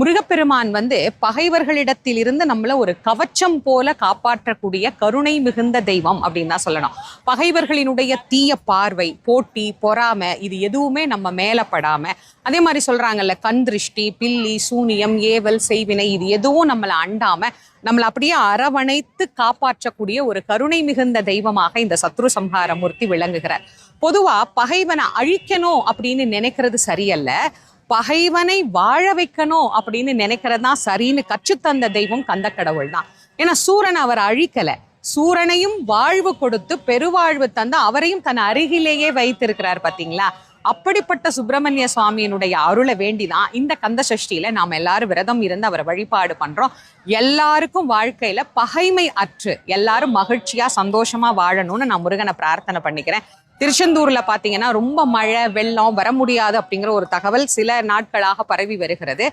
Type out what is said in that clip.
முருகப்பெருமான் வந்து பகைவர்களிடத்தில் இருந்து நம்மள ஒரு கவச்சம் போல காப்பாற்றக்கூடிய கருணை மிகுந்த தெய்வம் அப்படின்னு தான் சொல்லணும். பகைவர்களினுடைய தீய பார்வை போட்டி பொறாமை இது எதுவுமே நம்ம மேலப்படாம அதே மாதிரி சொல்றாங்கல்ல கண் திருஷ்டி பில்லி சூனியம் ஏவல் செய்வினை இது எதுவும் நம்மளை அண்டாம நம்மளை அப்படியே அரவணைத்து காப்பாற்றக்கூடிய ஒரு கருணை மிகுந்த தெய்வமாக இந்த சத்ரு சம்ஹார மூர்த்தி விளங்குகிறார். பொதுவா பகைவனை அழிக்கணும் அப்படின்னு நினைக்கிறது சரியல்ல. பகைவனை வாழ வைக்கணும் அப்படின்னு நினைக்கிறது தான் சரின்னு கற்றுத்தந்த தெய்வம் கந்த கடவுள் தான் ஏன்னா சூரன் அவர் அழிக்கலை. சூரனையும் வாழ்வு கொடுத்து பெருவாழ்வு தந்து அவரையும் தன் அருகிலேயே வைத்திருக்கிறார் பாத்தீங்களா? அப்படிப்பட்ட சுப்பிரமணிய சுவாமியினுடைய அருளை வேண்டிதான் இந்த கந்த சஷ்டியில நாம எல்லாரும் விரதம் இருந்து அவரை வழிபாடு பண்றோம். எல்லாருக்கும் வாழ்க்கையில பகைமை அற்று எல்லாரும் மகிழ்ச்சியா சந்தோஷமா வாழணும்னு நான் முருகனை பிரார்த்தனை பண்ணிக்கிறேன். திருச்செந்தூர்ல பாத்தீங்கன்னா ரொம்ப மழை வெள்ளம் வர முடியாது அப்படிங்கிற ஒரு தகவல் சில நாட்களாக பரவி வருகிறது.